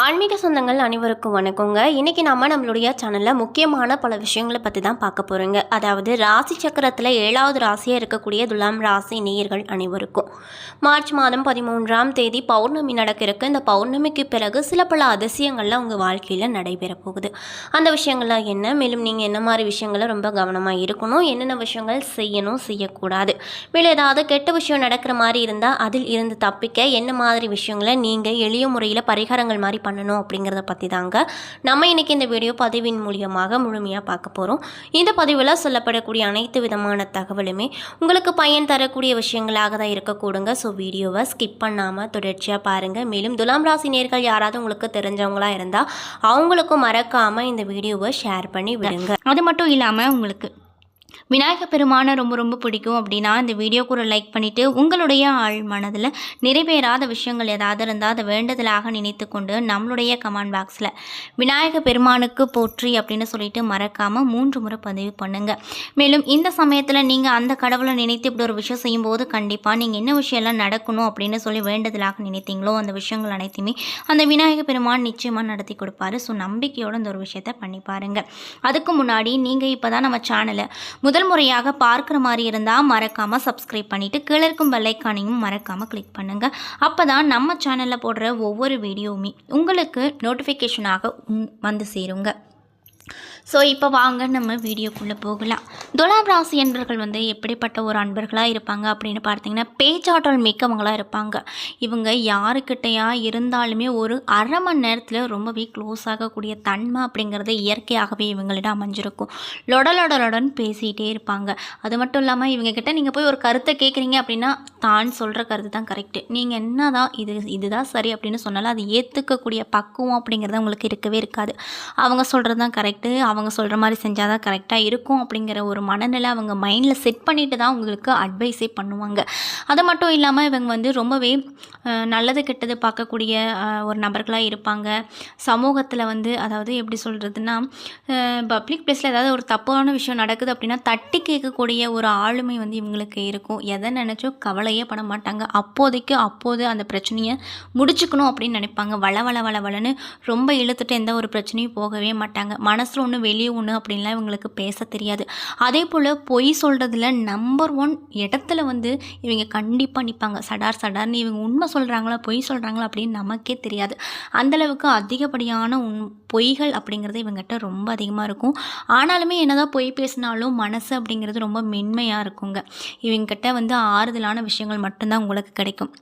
ஆன்மீக சொந்தங்கள் அனைவருக்கும் வணக்கங்க. இன்றைக்கி நம்ம நம்மளுடைய சேனலில் முக்கியமான பல விஷயங்களை பற்றி தான் பார்க்க போகிறோங்க அதாவது ராசி சக்கரத்தில் ஏழாவது ராசியாக இருக்கக்கூடிய துலாம் ராசி நேயர்கள் அனைவருக்கும். மார்ச் மாதம் பதிமூன்றாம் தேதி பௌர்ணமி நடக்க இருக்கு இந்த பௌர்ணமிக்கு பிறகு சில பல அதிசயங்கள்லாம் உங்கள் வாழ்க்கையில் நடைபெற போகுது. அந்த விஷயங்கள்லாம் என்ன? மேலும் நீங்கள் என்ன மாதிரி விஷயங்களை ரொம்ப கவனமாக இருக்கணும்? என்னென்ன விஷயங்கள் செய்யணும்? செய்யக்கூடாது. மேலும் ஏதாவது கெட்ட விஷயம் நடக்கிற மாதிரி இருந்தால் அதில் இருந்து தப்பிக்க என்ன மாதிரி விஷயங்களை நீங்கள் எளிய முறையில் பரிகாரங்கள் மாதிரி பண்ணணும் அப்படிங்கிறத பற்றி தாங்க நம்ம இன்றைக்கி இந்த வீடியோ பதிவின் மூலியமாக முழுமையாக பார்க்க போகிறோம் இந்த பதிவில் சொல்லப்படக்கூடிய அனைத்து விதமான தகவலுமே உங்களுக்கு பயன் தரக்கூடிய விஷயங்களாக தான் இருக்கக்கூடுங்க. ஸோ வீடியோவை ஸ்கிப் பண்ணாமல் தொடர்ச்சியாக பாருங்கள் மேலும் துலாம் ராசி நேர்கள் யாராவது உங்களுக்கு தெரிஞ்சவங்களாக இருந்தால் அவங்களுக்கும் மறக்காமல் இந்த வீடியோவை ஷேர் பண்ணி விடுங்க. அது மட்டும் இல்லாமல் உங்களுக்கு விநாயகப் பெருமானை ரொம்ப ரொம்ப பிடிக்கும் அப்படின்னா இந்த வீடியோக்கு ஒரு லைக் பண்ணிவிட்டு உங்களுடைய ஆள் மனதில் நிறைவேறாத விஷயங்கள் ஏதாவது இருந்தால் அதை வேண்டுதலாக நினைத்து கொண்டு நம்மளுடைய கமெண்ட் பாக்ஸில் விநாயக பெருமானுக்கு போற்றி அப்படின்னு சொல்லிட்டு மறக்காமல் மூன்று முறை பதிவு பண்ணுங்கள் மேலும் இந்த சமயத்தில் நீங்கள் அந்த கடவுளை நினைத்து இப்படி ஒரு விஷயம் செய்யும்போது கண்டிப்பாக நீங்கள் என்ன விஷயம்லாம் நடக்கணும் அப்படின்னு சொல்லி வேண்டுதலாக நினைத்தீங்களோ அந்த விஷயங்கள் அனைத்தையுமே அந்த விநாயக பெருமான் நிச்சயமாக நடத்தி கொடுப்பாரு. ஸோ நம்பிக்கையோடு இந்த ஒரு விஷயத்தை பண்ணி பாருங்கள் அதுக்கு முன்னாடி நீங்கள் இப்போ தான் நம்ம சேனலை முதல் முறையாக பார்க்குற மாதிரி இருந்தால் மறக்காமல் சப்ஸ்கிரைப் பண்ணிவிட்டு கீழே இருக்கும் பெல்லைக்கானையும் மறக்காமல் கிளிக் பண்ணுங்கள் அப்போ தான் நம்ம சேனலில் போடுற ஒவ்வொரு வீடியோவுமே உங்களுக்கு நோட்டிஃபிகேஷனாக வந்து சேருங்க. ஸோ இப்போ வாங்க நம்ம வீடியோக்குள்ளே போகலாம். துலாம் ராசி என்பர்கள் வந்து எப்படிப்பட்ட ஒரு அன்பர்களாக இருப்பாங்க அப்படின்னு பார்த்தீங்கன்னா பேச்சாற்றல் மிக்கவங்களாக இருப்பாங்க. இவங்க யாருக்கிட்டையா இருந்தாலுமே ஒரு அரை மணி நேரத்தில் ரொம்பவே க்ளோஸ் ஆகக்கூடிய தன்மை அப்படிங்கிறது இயற்கையாகவே இவங்களிடம் அமைஞ்சிருக்கும். லொடலொடலுடன் பேசிகிட்டே இருப்பாங்க. அது மட்டும் இல்லாமல் இவங்க கிட்ட நீங்கள் போய் ஒரு கருத்தை கேட்குறீங்க அப்படின்னா தான் சொல்கிற கருத்து தான் கரெக்டு நீங்கள் என்ன தான் இது இதுதான் சரி அப்படின்னு சொன்னாலும் அது ஏற்றுக்கக்கூடிய பக்குவம் அப்படிங்கிறது அவங்களுக்கு இருக்கவே இருக்காது. அவங்க சொல்கிறது தான் கரெக்டு அவங்க சொல்கிற மாதிரி செஞ்சால் தான் கரெக்டாக இருக்கும் அப்படிங்கிற ஒரு மனநிலை அவங்க மைண்டில் செட் பண்ணிட்டு தான் உங்களுக்கு அட்வைஸே பண்ணுவாங்க. அது மட்டும் இல்லாமல் இவங்க வந்து ரொம்பவே நல்லது கெட்டது பார்க்கக்கூடிய ஒரு நபர்களாக இருப்பாங்க. சமூகத்தில் வந்து அதாவது எப்படி சொல்கிறதுனா பப்ளிக் பிளேஸில் ஏதாவது ஒரு தப்பான விஷயம் நடக்குது அப்படின்னா தட்டி கேட்கக்கூடிய ஒரு ஆளுமை வந்து இவங்களுக்கு இருக்கும். எதை நினச்சோ கவலையே பட மாட்டாங்க. அப்போதைக்கு அப்போது அந்த பிரச்சனையை முடிச்சுக்கணும் அப்படின்னு நினைப்பாங்க. வள வள வள வளன்னு ரொம்ப இழுத்துட்டு எந்த ஒரு பிரச்சனையும் போகவே மாட்டாங்க. மனசில் ஒன்று வெளியே ஒன்று அப்படின்லாம் இவங்களுக்கு பேச தெரியாது. அதே போல் பொய் சொல்கிறதுல நம்பர் ஒன் இடத்துல வந்து இவங்க கண்டிப்பாக நிற்பாங்க சடார் சடார்னு இவங்க உண்மை சொல்கிறாங்களா பொய் சொல்கிறாங்களா அப்படின்னு நமக்கே தெரியாது. அந்தளவுக்கு அதிகப்படியான உண் பொய்கள் அப்படிங்கிறது இவங்ககிட்ட ரொம்ப அதிகமாக இருக்கும். ஆனாலுமே என்னதான் பொய் பேசினாலும் மனசு அப்படிங்கிறது ரொம்ப மென்மையாக இருக்குங்க. இவங்ககிட்ட வந்து ஆறுதலான விஷயங்கள் மட்டும்தான் உங்களுக்கு கிடைக்கும்.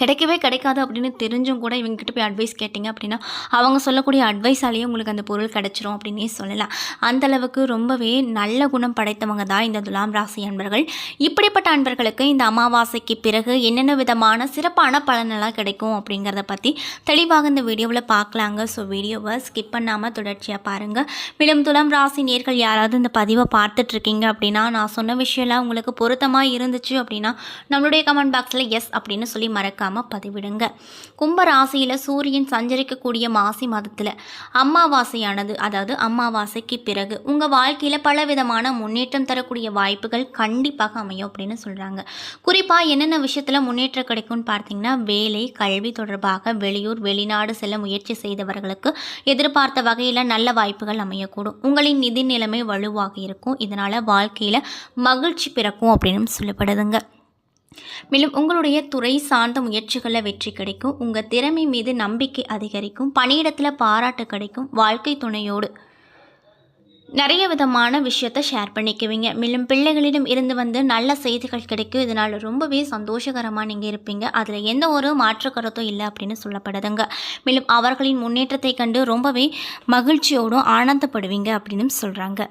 கிடைக்கவே கிடைக்காது அப்படின்னு தெரிஞ்சும் கூட இவங்ககிட்ட போய் அட்வைஸ் கேட்டிங்க அப்படின்னா அவங்க சொல்லக்கூடிய அட்வைஸாலேயே உங்களுக்கு அந்த பொருள் கிடைச்சிரும் அப்படின்னே சொல்லலாம். அந்த அளவுக்கு ரொம்பவே நல்ல குணம் படைத்தவங்க தான் இந்த துலாம் ராசி அன்பர்கள். இப்படிப்பட்ட அன்பர்களுக்கு இந்த அமாவாசைக்கு பிறகு என்னென்ன விதமான சிறப்பான பலனெல்லாம் கிடைக்கும் அப்படிங்கிறத பற்றி தெளிவாக இந்த வீடியோவில் பார்க்கலாங்க. ஸோ வீடியோவை ஸ்கிப் பண்ணாமல் தொடர்ச்சியாக பாருங்கள் மேலும் துலாம் ராசி நேர்கள் யாராவது இந்த பதிவை பார்த்துட்ருக்கீங்க அப்படின்னா நான் சொன்ன விஷயம்லாம் உங்களுக்கு பொருத்தமாக இருந்துச்சு அப்படின்னா நம்மளுடைய கமெண்ட் பாக்ஸில் எஸ் அப்படின்னு சொல்லி மறக்காமல் பதிவிடுங்க. கும்பராசியில் சூரியன் சஞ்சரிக்கக்கூடிய மாசி மாதத்தில் அமாவாசையானது அதாவது அமாவாசைக்கு பிறகு உங்கள் வாழ்க்கையில் பலவிதமான முன்னேற்றம் தரக்கூடிய வாய்ப்புகள் கண்டிப்பாக அமையும் அப்படின்னு சொல்கிறாங்க குறிப்பாக என்னென்ன விஷயத்தில் முன்னேற்றம் கிடைக்கும்னு பார்த்தீங்கன்னா வேலை கல்வி தொடர்பாக வெளியூர் வெளிநாடு செல்ல முயற்சி செய்தவர்களுக்கு எதிர்பார்த்த வகையில் நல்ல வாய்ப்புகள் அமையக்கூடும். உங்களின் நிதி நிலைமை வலுவாக இருக்கும். இதனால் வாழ்க்கையில் மகிழ்ச்சி பிறக்கும் அப்படின்னு சொல்லப்படுதுங்க. மேலும் உங்களுடைய துறை சார்ந்த முயற்சிகளில் வெற்றி கிடைக்கும். உங்கள் திறமை மீது நம்பிக்கை அதிகரிக்கும். பணியிடத்தில் பாராட்டு கிடைக்கும். வாழ்க்கை துணையோடு நிறைய விதமான விஷயத்தை ஷேர் பண்ணிக்குவீங்க. மேலும் பிள்ளைகளிடம் இருந்து வந்து நல்ல செய்திகள் கிடைக்கும். இதனால் ரொம்பவே சந்தோஷகரமாக நீங்கள் இருப்பீங்க. அதில் எந்த ஒரு மாற்று கருத்தும் இல்லை அப்படின்னு சொல்லப்படுதுங்க. மேலும் அவர்களின் முன்னேற்றத்தை கண்டு ரொம்பவே மகிழ்ச்சியோடும் ஆனந்தப்படுவீங்க அப்படின்னு சொல்கிறாங்க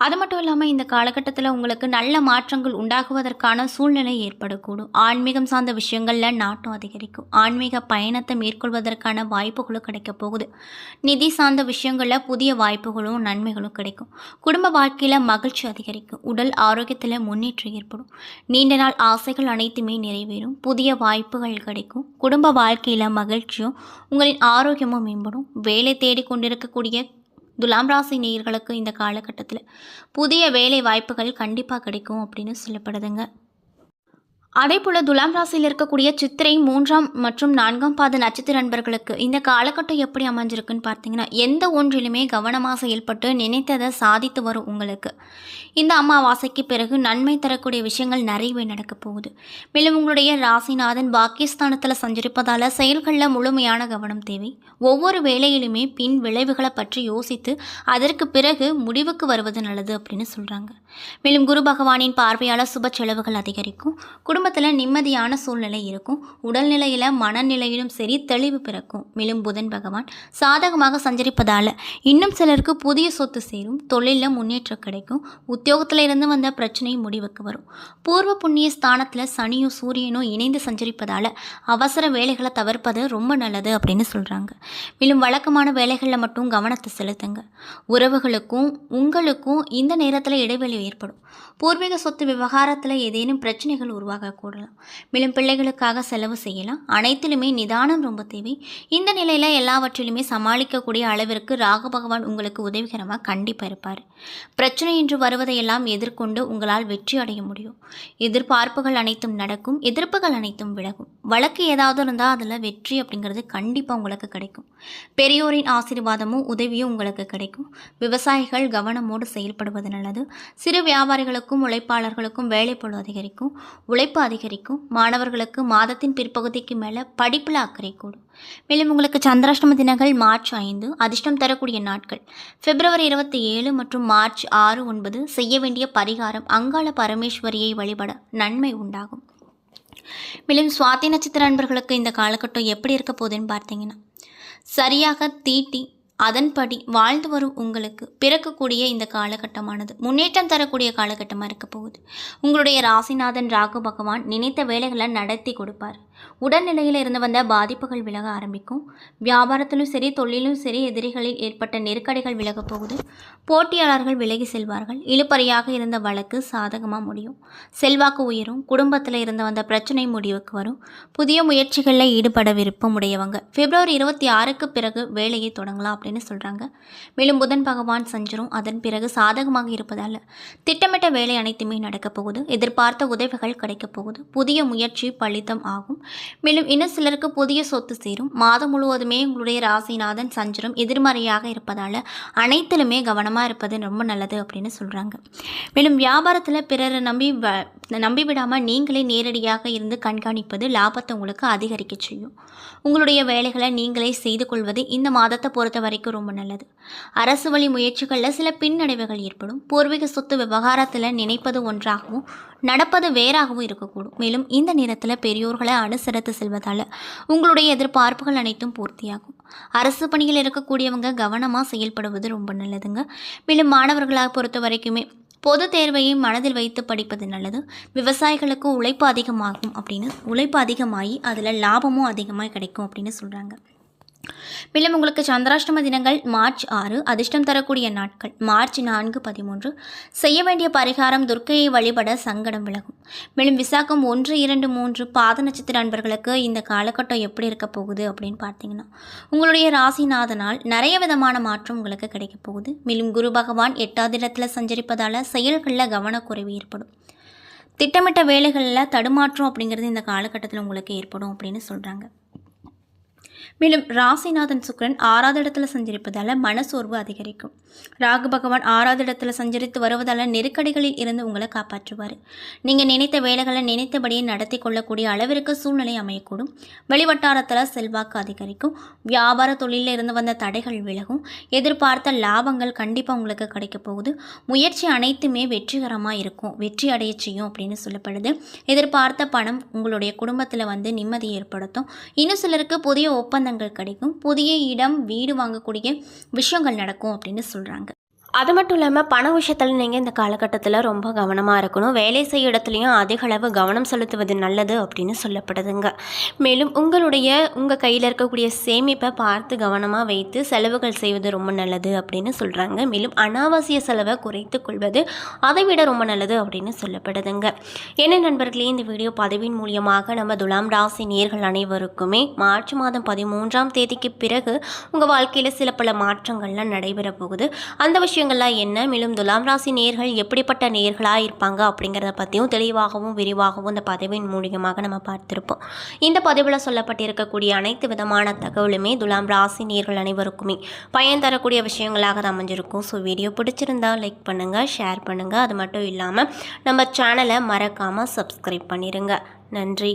அது மட்டும் இல்லாமல் இந்த காலகட்டத்தில் உங்களுக்கு நல்ல மாற்றங்கள் உண்டாகுவதற்கான சூழ்நிலை ஏற்படக்கூடும். ஆன்மீகம் சார்ந்த விஷயங்களில் நாட்டம் அதிகரிக்கும். ஆன்மீக பயணத்தை மேற்கொள்வதற்கான வாய்ப்புகளும் கிடைக்க போகுது. நிதி சார்ந்த விஷயங்களில் புதிய வாய்ப்புகளும் நன்மைகளும் கிடைக்கும். குடும்ப வாழ்க்கையில் மகிழ்ச்சி அதிகரிக்கும். உடல் ஆரோக்கியத்தில் முன்னேற்றம் ஏற்படும். நீண்ட நாள் ஆசைகள் அனைத்துமே நிறைவேறும். புதிய வாய்ப்புகள் கிடைக்கும். குடும்ப வாழ்க்கையில் மகிழ்ச்சியும் உங்களின் ஆரோக்கியமும் மேம்படும். வேலை தேடி கொண்டிருக்கக்கூடிய துலாம் ராசி நேயர்களுக்கு இந்த காலகட்டத்தில் புதிய வேலை வாய்ப்புகள் கண்டிப்பாக கிடைக்கும் அப்படின்னு சொல்லப்படுதுங்க. அதே போல் துலாம் ராசியில் இருக்கக்கூடிய சித்திரை மூன்றாம் மற்றும் நான்காம் பாத நட்சத்திர நண்பர்களுக்கு இந்த காலகட்டம் எப்படி அமைஞ்சிருக்குன்னு பார்த்தீங்கன்னா எந்த ஒன்றிலுமே கவனமாக செயல்பட்டு நினைத்ததை சாதித்து வரும் உங்களுக்கு. இந்த அமாவாசைக்கு பிறகு நன்மை தரக்கூடிய விஷயங்கள் நிறையவே நடக்க போகுது. மேலும் உங்களுடைய ராசிநாதன் பாக்கியஸ்தானத்தில் சஞ்சரிப்பதால் செயல்களில் முழுமையான கவனம் தேவை. ஒவ்வொரு வேலையிலுமே பின் விளைவுகளை பற்றி யோசித்து அதற்கு பிறகு முடிவுக்கு வருவது நல்லது அப்படின்னு சொல்கிறாங்க மேலும் குரு பகவானின் பார்வையால் சுப செலவுகள் அதிகரிக்கும். குடும்பத்தில் நிம்மதியான சூழ்நிலை இருக்கும். உடல்நிலையில் மனநிலையிலும் சரி தெளிவு பிறக்கும். மேலும் புதன் பகவான் சாதகமாக சஞ்சரிப்பதால் இன்னும் சிலருக்கு புதிய சொத்து சேரும். தொழிலில் முன்னேற்றம் கிடைக்கும். உத்தியோகத்தில் இருந்து வந்த பிரச்சனை முடிவுக்கு வரும். பூர்வ புண்ணிய ஸ்தானத்தில் சனியும் சூரியனும் இணைந்து சஞ்சரிப்பதால் அவசர வேலைகளை தவிர்ப்பது ரொம்ப நல்லது அப்படின்னு சொல்கிறாங்க மேலும் வழக்கமான வேலைகளில் மட்டும் கவனத்தை செலுத்துங்க. உறவுகளுக்கும் உங்களுக்கும் இந்த நேரத்தில் இடைவெளி ஏற்படும். பூர்வீக சொத்து விவகாரத்தில் ஏதேனும் பிரச்சனைகள் உருவாகக்கூடலாம் மேலும் பிள்ளைகளுக்காக செலவு செய்யலாம். அனைத்திலுமே நிதானம் ரொம்ப தேவை. இந்த நிலையில் எல்லாவற்றிலுமே சமாளிக்கக்கூடிய அளவிற்கு ராகு பகவான் உங்களுக்கு உதவிகரமாக கண்டிப்பாக இருப்பார். பிரச்சனை என்று வருவதையெல்லாம் எதிர்கொண்டு உங்களால் வெற்றி அடைய முடியும். எதிர்பார்ப்புகள் அனைத்தும் நடக்கும். எதிர்ப்புகள் அனைத்தும் விலகும். வழக்கு ஏதாவது இருந்தால் அதில் வெற்றி அப்படிங்கிறது கண்டிப்பாக உங்களுக்கு கிடைக்கும். பெரியோரின் ஆசீர்வாதமும் உதவியும் உங்களுக்கு கிடைக்கும். விவசாயிகள் கவனமோடு செயல்படுவது நல்லது. சிறு வியாபாரிகளுக்கும் உழைப்பாளர்களுக்கும் வேலைப்பொழு அதிகரிக்கும் உழைப்பு அதிகரிக்கும். மாணவர்களுக்கு மாதத்தின் பிற்பகுதிக்கு மேலே படிப்பில் அக்கறை கூடும். மேலும் உங்களுக்கு சந்திராஷ்டம தினங்கள் மார்ச் ஐந்து அதிர்ஷ்டம் தரக்கூடிய நாட்கள். பிப்ரவரி இருபத்தி ஏழு மற்றும் மார்ச் ஆறு ஒன்பது செய்ய வேண்டிய பரிகாரம் அங்காள பரமேஸ்வரியை வழிபட நன்மை உண்டாகும். மேலும் சுவாதி நட்சத்திர நண்பர்களுக்கு இந்த காலகட்டம் எப்படி இருக்க போகுதுன்னு பார்த்தீங்கன்னா சரியாக தீட்டி அதன்படி வாழ்ந்து வரும் உங்களுக்கு பிறக்கக்கூடிய இந்த காலகட்டமானது முன்னேற்றம் தரக்கூடிய காலகட்டமாக இருக்க போகுது. உங்களுடைய ராசிநாதன் ராகு பகவான் நினைத்த வேலைகளை நடத்தி கொடுப்பார். உடல்நிலையில் இருந்து வந்த பாதிப்புகள் விலக ஆரம்பிக்கும். வியாபாரத்திலும் சரி தொழிலும் சரி எதிரிகளில் ஏற்பட்ட நெருக்கடிகள் விலகப் போகுது. போட்டியாளர்கள் விலகி செல்வார்கள். இழுபறியாக இருந்த வழக்கு சாதகமாக முடியும். செல்வாக்கு உயரும். குடும்பத்தில் இருந்து வந்த பிரச்சனை முடிவுக்கு வரும். புதிய முயற்சிகளில் ஈடுபட விருப்பம் உடையவங்க. பிப்ரவரி இருபத்தி ஆறுக்கு பிறகு வேலையை தொடங்கலாம் அப்படின்னு சொல்கிறாங்க மேலும் புதன் பகவான் சஞ்சரும் அதன் பிறகு சாதகமாக இருப்பதால் திட்டமிட்ட வேலை அனைத்துமே நடக்கப் போகுது. எதிர்பார்த்த உதவிகள் கிடைக்கப் போகுது. புதிய முயற்சி பலிதம் ஆகும். மேலும் இன்னும் சிலருக்கு புதிய சொத்து சேரும். மாதம் முழுவதுமே உங்களுடைய ராசிநாதன் சஞ்சரம் எதிர்மறையாக இருப்பதால் அனைத்திலுமே கவனமாக இருப்பது ரொம்ப நல்லது அப்படின்னு சொல்கிறாங்க மேலும் வியாபாரத்தில் பிறரை நம்பி வ- நம்பி விடாமல் நீங்களே நேரடியாக இருந்து கண்காணிப்பது லாபத்தை உங்களுக்கு அதிகரிக்க செய்யும். உங்களுடைய வேலைகளை நீங்களே செய்து கொள்வது இந்த மாதத்தை பொறுத்த வரைக்கும் ரொம்ப நல்லது. அரசு வழி முயற்சிகளில் சில பின்னடைவுகள் ஏற்படும். பூர்வீக சொத்து விவகாரத்தில் நினைப்பது ஒன்றாகவும் நடப்பது வேறாகவும் இருக்கக்கூடும். மேலும் இந்த நேரத்தில் பெரியோர்களை அனுசரித்து செல்வதால் உங்களுடைய எதிர்பார்ப்புகள் அனைத்தும் பூர்த்தியாகும். அரசு பணியில் இருக்கக்கூடியவங்க கவனமாக செயல்படுவது ரொம்ப நல்லதுங்க. மேலும் மாணவர்களாக பொறுத்த வரைக்குமே பொது தேர்வையை மனதில் வைத்து படிப்பது நல்லது. விவசாயிகளுக்கு உழைப்பு அதிகமாகும் அப்படின்னு உழைப்பு அதிகமாகி அதில் லாபமும் அதிகமாக கிடைக்கும் அப்படின்னு சொல்கிறாங்க மேலும் உங்களுக்கு சந்திராஷ்டம தினங்கள் மார்ச் ஆறு அதிர்ஷ்டம் தரக்கூடிய நாட்கள். மார்ச் நான்கு பதிமூன்று. செய்ய வேண்டிய பரிகாரம் துர்க்கையை வழிபட சங்கடம் விலகும். மேலும் விசாகம் ஒன்று இரண்டு மூன்று பாத நட்சத்திர அன்பர்களுக்கு இந்த காலகட்டம் எப்படி இருக்க போகுது அப்படின்னு பார்த்தீங்கன்னா உங்களுடைய ராசிநாதனால் நிறைய விதமான மாற்றம் உங்களுக்கு கிடைக்க போகுது. மேலும் குரு பகவான் எட்டாவது இடத்துல சஞ்சரிப்பதால் செயல்களில் கவனக்குறைவு ஏற்படும். திட்டமிட்ட வேலைகளில் தடுமாற்றம் அப்படிங்கிறது இந்த காலகட்டத்தில் உங்களுக்கு ஏற்படும் அப்படின்னு சொல்கிறாங்க மேலும் ராசிநாதன் சுக்கிரன் ஆறாவது இடத்துல சஞ்சரிப்பதால் மனசோர்வு அதிகரிக்கும். ராகு பகவான் ஆறாவது இடத்துல சஞ்சரித்து வருவதால் நெருக்கடிகளில் இருந்து உங்களை காப்பாற்றுவார். நீங்கள் நினைத்த வேலைகளை நினைத்தபடியே நடத்தி கொள்ளக்கூடிய அளவிற்கு சூழ்நிலை அமையக்கூடும். வெளிவட்டாரத்தில் செல்வாக்கு அதிகரிக்கும். வியாபார தொழிலில் இருந்து வந்த தடைகள் விலகும். எதிர்பார்த்த லாபங்கள் கண்டிப்பாக உங்களுக்கு கிடைக்க போகுது. முயற்சி அனைத்துமே வெற்றிகரமாக இருக்கும். வெற்றி அடைய செய்யும் அப்படின்னு சொல்லப்படுது. எதிர்பார்த்த பணம் உங்களுடைய குடும்பத்தில் வந்து நிம்மதி ஏற்படுத்தும். இன்னும் சிலருக்கு புதிய ஒப்பந்தங்கள் கிடைக்கும். புதிய இடம் வீடு வாங்கக்கூடிய விஷயங்கள் நடக்கும் அப்படின்னு சொல்கிறாங்க அது மட்டும் இல்லாமல் பண விஷயத்தில் நீங்கள் இந்த காலகட்டத்தில் ரொம்ப கவனமாக இருக்கணும். வேலை செய்ய இடத்துலையும் அதிக அளவு கவனம் செலுத்துவது நல்லது அப்படின்னு சொல்லப்படுதுங்க. மேலும் உங்களுடைய உங்கள் கையில் இருக்கக்கூடிய சேமிப்பை பார்த்து கவனமாக வைத்து செலவுகள் செய்வது ரொம்ப நல்லது அப்படின்னு சொல்கிறாங்க மேலும் அனாவசிய செலவை குறைத்து கொள்வது அதை விட ரொம்ப நல்லது அப்படின்னு சொல்லப்படுதுங்க. என்ன நண்பர்களே இந்த வீடியோ பதிவின் மூலியமாக நம்ம துலாம் ராசி நேர்கள் அனைவருக்குமே மார்ச் மாதம் பதிமூன்றாம் தேதிக்கு பிறகு உங்கள் வாழ்க்கையில் சில பல மாற்றங்கள்லாம் நடைபெற போகுது. அந்த விஷயம் விஷயங்கள்லாம் என்ன? மேலும் துலாம் ராசி நேர்கள் எப்படிப்பட்ட நேர்களாக இருப்பாங்க அப்படிங்கிறத பற்றியும் தெளிவாகவும் விரிவாகவும் இந்த பதவியின் மூலியமாக நம்ம பார்த்துருப்போம். இந்த பதிவில் சொல்லப்பட்டிருக்கக்கூடிய அனைத்து விதமான தகவலுமே துலாம் ராசி நேர்கள் அனைவருக்குமே பயன் தரக்கூடிய விஷயங்களாக தான் அமைஞ்சிருக்கும். ஸோ வீடியோ பிடிச்சிருந்தா லைக் பண்ணுங்கள் ஷேர் பண்ணுங்கள் அது மட்டும் இல்லாமல் நம்ம சேனலை மறக்காமல் சப்ஸ்கிரைப் பண்ணிடுங்க நன்றி.